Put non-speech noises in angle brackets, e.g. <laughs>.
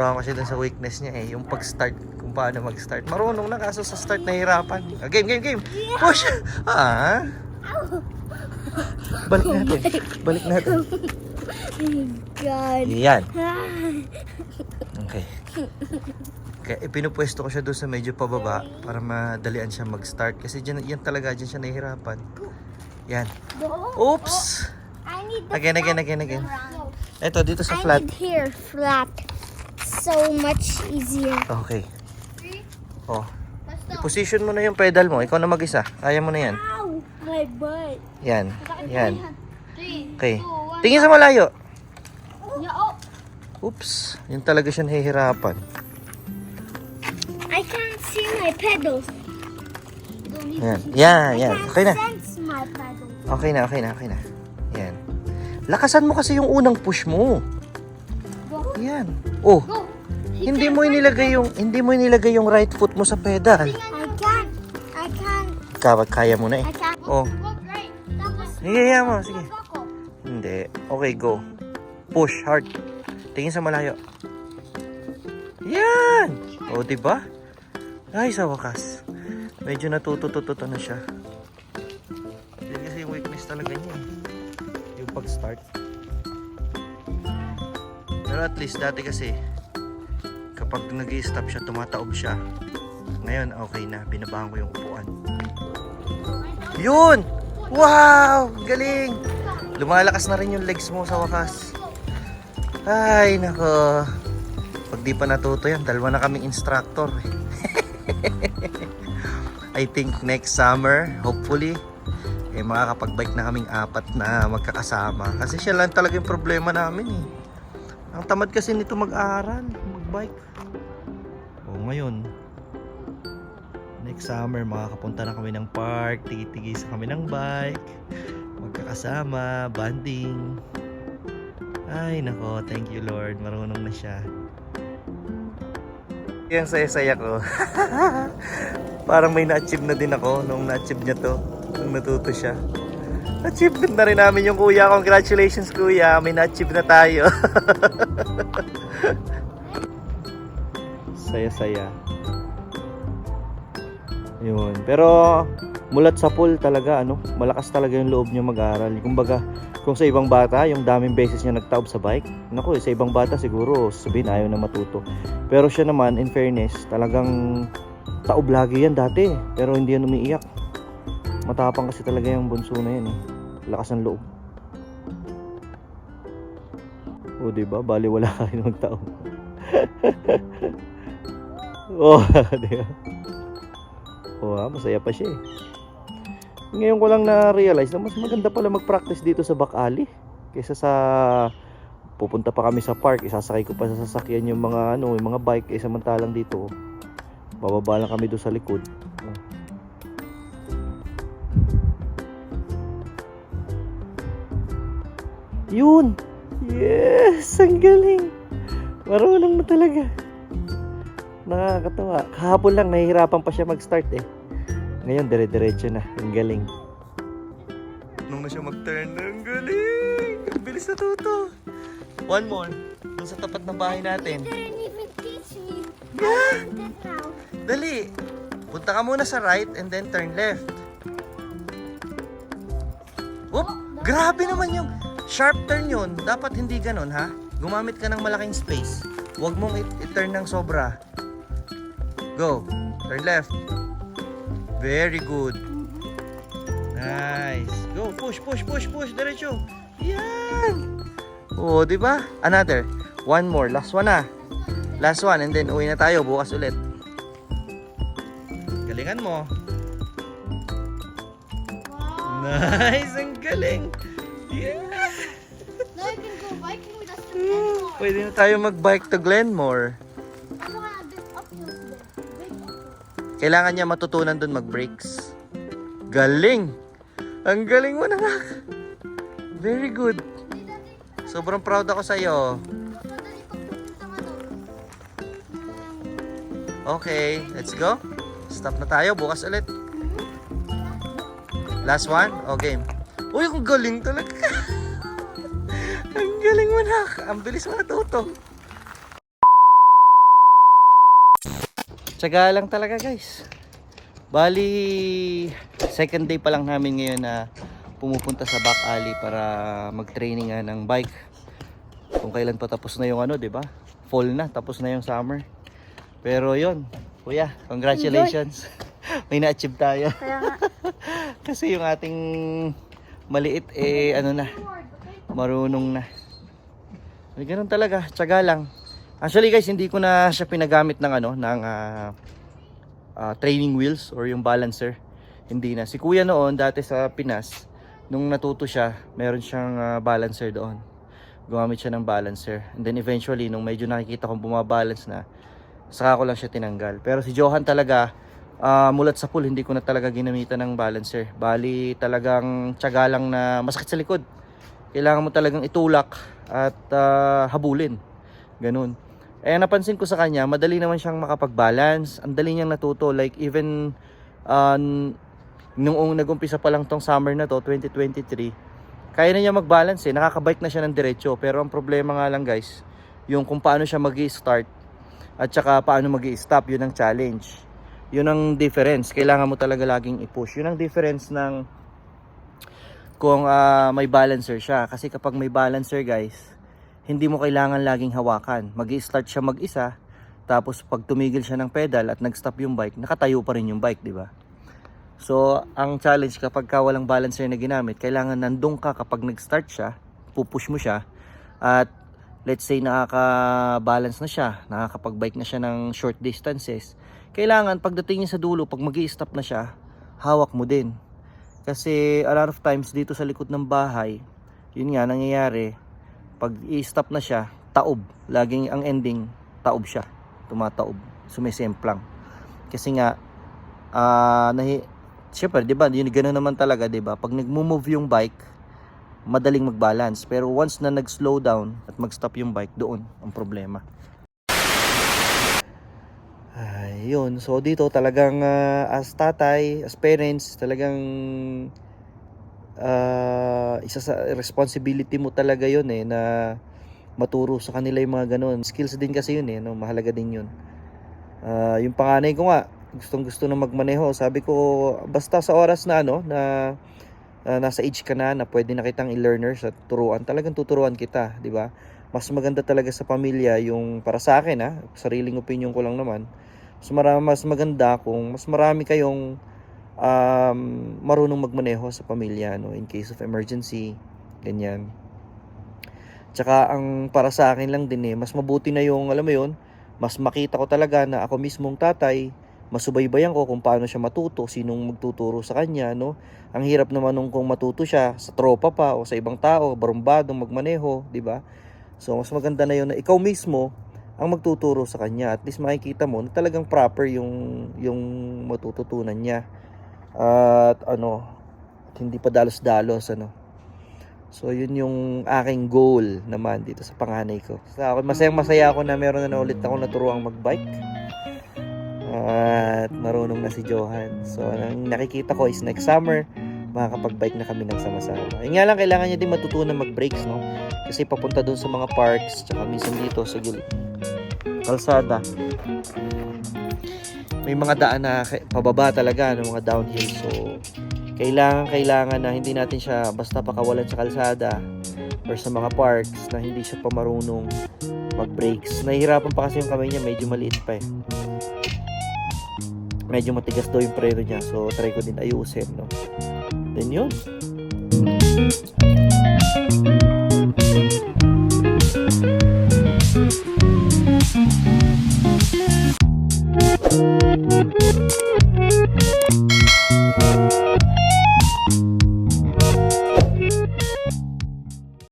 Wrong kasi dun sa weakness niya eh, yung pag-start, kung paano mag-start. Marunong na kaso sa start nahihirapan. Ah, game, game, game! Push! Ah! Balik natin. Balik natin. God. Yan. <laughs> Okay. Kaya ipinupwesto ko siya doon sa medyo pababa para madalian siya mag-start. Kasi dyan, yan talaga, dyan siya nahihirapan. Yan. Oops! I Again, again, again, again. Eto, dito sa I flat. need here flat. So much easier. Okay. Oh. I-position mo na yung pedal mo. Ikaw na mag-isa. Kaya mo na yan. Ow! My butt. Yan. Yan. Okay. Tingin sa malayo. Yeah, oh. Oops. Yun talaga siya nahihirapan. I can't see my pedals. Yan. Yan, yan. Okay na. Okay na, okay na, okay na. Yan. Lakasan mo kasi yung unang push mo. Yan. Oh, Go. Hindi mo inilagay yung hindi mo inilagay yung right foot mo sa pedal. I can't. I can't. Kaya, kaya mo na eh. I can't. Oh. Sige, yan mo. Sige. Hindi. Okay, go. Push hard. Tingin sa malayo. Yan! O, di ba? Ay, sa wakas. Medyo natutututo na siya. Yan kasi yung weakness talaga niya. eh. Yung pag-start. Pero at least dati kasi kapag nag stop siya, tumataob siya. Ngayon, okay na. Binabahan ko yung upuan. Yun! Wow! Galing! Lumalakas na rin yung legs mo sa wakas. Ay, nako. Pag di pa natuto yan, dalawa na kaming instructor. <laughs> I think next summer, hopefully, eh makakapag-bike na kaming apat na magkakasama. Kasi siya lang talaga yung problema namin eh. Ang tamad kasi nito mag-aral, mag-bike. O ngayon, next summer makakapunta na kami ng park, tigi-tigi sa kami ng bike, magkakasama, banding. Ay, nako, thank you Lord, marunong na siya. Yan saya-saya ko. <laughs> Parang may na-achieve na din ako nung na-achieve niya to, nung natuto siya. Achievement na rin namin yung kuya. Congratulations kuya, may na-achieve na tayo. <laughs> Saya-saya. Yun. Pero mulat sa pool talaga ano, malakas talaga yung loob niya mag-aral. Kumbaga, kung sa ibang bata, yung daming beses niya nagtaob sa bike, naku, sa ibang bata siguro sabihin ayaw na matuto. Pero siya naman, in fairness, talagang taob lagi yan dati, pero hindi yan umiiyak. Matapang kasi talaga yung bunso na yan eh. Lakas ng loob. O, di ba? Bali wala <laughs> kayo magtaob. <laughs> oh, <laughs> di ba? Oo, ah, masaya pa siya eh. Ngayon ko lang na-realize na mas maganda pala mag-practice dito sa back alley kaysa sa pupunta pa kami sa park, isasakay ko pa sa sasakyan yung mga ano, yung mga bike eh samantalang dito. Bababa lang kami doon sa likod. Oh. Yun! Yes! Ang galing! Marunong na talaga. Nakakatawa. Kahapon lang, nahihirapan pa siya mag-start eh. Ngayon, dire-diretso na. Ang galing. Nung na siya mag-turn, ang galing! Ang bilis na tuto. One more. Doon sa tapat ng bahay natin. Yeah! Dali! Punta ka muna sa right and then turn left. Oop! Grabe naman yung sharp turn yun. Dapat hindi ganun ha. Gumamit ka ng malaking space. Huwag mong i-turn ng sobra. Go. Turn left. Very good. Nice. Go. Push, push, push, push. Diretso. Yan. Oh, di ba? Another. One more. Last one na. Last one and then uwi na tayo bukas ulit. Galingan mo. Nice! Ang galing! Yeah! Now can go biking with us to Glenmore. Pwede na tayo mag-bike to Glenmore. Kailangan niya matutunan dun mag-brakes. Galing! Ang galing mo na nga! Very good. Sobrang proud ako sa'yo. Okay, let's go. Stop na tayo. Bukas ulit. Last one? O, game. Uy, ang galing talaga. <laughs> ang galing mo na. Ang bilis mo natuto. Tsaga lang talaga guys. Bali, second day pa lang namin ngayon na pumupunta sa back alley para mag-training nga ng bike. Kung kailan pa tapos na yung ano, 'di ba? Fall na, tapos na yung summer. Pero 'yon, kuya, congratulations. <laughs> May na-achieve tayo. <laughs> Kasi yung ating maliit eh ano na, marunong na. Ganun talaga, tsaga lang. Actually guys, hindi ko na siya pinagamit ng ano, ng ah, ah, training wheels or yung balancer. Hindi na. Si kuya noon, dati sa Pinas, nung natuto siya, meron siyang ah, balancer doon. Gumamit siya ng balancer. And then eventually, nung medyo nakikita kong bumabalance na, saka ko lang siya tinanggal. Pero si Johan talaga, ah, mulat sa pool, hindi ko na talaga ginamitan ng balancer. Bali, talagang tsaga lang na masakit sa likod. Kailangan mo talagang itulak at ah, habulin. Ganun. Eh, napansin ko sa kanya, madali naman siyang makapag-balance. Ang dali niyang natuto. Like, even uh, nung nag-umpisa pa lang tong summer na to, 2023, kaya na niya mag-balance eh. Nakakabike na siya ng diretso. Pero ang problema nga lang guys, yung kung paano siya mag start at saka paano mag stop yun ang challenge. Yun ang difference. Kailangan mo talaga laging i-push. Yun ang difference ng kung ah, may balancer siya. Kasi kapag may balancer guys, hindi mo kailangan laging hawakan. mag start siya mag-isa, tapos pag tumigil siya ng pedal at nag-stop yung bike, nakatayo pa rin yung bike, di ba? So, ang challenge kapag ka walang balancer na ginamit, kailangan nandun ka kapag nag-start siya, pupush mo siya, at let's say nakaka-balance na siya, nakakapag-bike na siya ng short distances, kailangan pagdating niya sa dulo, pag mag stop na siya, hawak mo din. Kasi a lot of times dito sa likod ng bahay, yun nga nangyayari, pag i-stop na siya, taob. Laging ang ending, taob siya. Tumataob. Sumisemplang. Kasi nga, ah nahi, syempre, di ba, yun gano'n naman talaga, di ba? Pag nag-move yung bike, madaling mag-balance. Pero once na nag-slow down at mag-stop yung bike, doon ang problema. Ayun, so dito talagang ah, as tatay, as parents, talagang ah, isa sa responsibility mo talaga yun eh na maturo sa kanila yung mga ganun. Skills din kasi yun eh, no? mahalaga din yun. Ah, yung panganay ko nga, gustong gusto na magmaneho. Sabi ko, basta sa oras na ano, na ah, nasa age ka na, na pwede na kitang i-learner sa turuan, talagang tuturuan kita, di ba? Mas maganda talaga sa pamilya yung para sa akin ha, sariling opinion ko lang naman. Mas marami, mas maganda kung mas marami kayong um, marunong magmaneho sa pamilya no in case of emergency ganyan. Tsaka ang para sa akin lang din eh mas mabuti na yung alam mo yun mas makita ko talaga na ako mismong tatay masubaybayan ko kung paano siya matuto sinong magtuturo sa kanya no. Ang hirap naman nung kung matuto siya sa tropa pa o sa ibang tao barumbadong magmaneho di ba? So mas maganda na yun na ikaw mismo ang magtuturo sa kanya. At least makikita mo na talagang proper yung yung matututunan niya at ano at hindi pa dalos-dalos ano. So yun yung aking goal naman dito sa panganay ko. Sa ako masayang masaya ako na meron na, ulit ako naturuang magbike. At marunong na si Johan. So ang nakikita ko is next summer makakapag-bike na kami ng sama-sama. Yun nga lang kailangan niya din matutunan mag-brakes no? Kasi papunta doon sa mga parks tsaka minsan dito sa gilid kalsada may mga daan na pababa talaga ng mga downhill. So kailangan kailangan na hindi natin siya basta pakawalan sa kalsada or sa mga parks na hindi siya pa marunong mag brakes nahihirapan pa kasi yung kamay niya medyo maliit pa eh. Medyo matigas daw yung preno niya so try ko din ayusin no? Then yun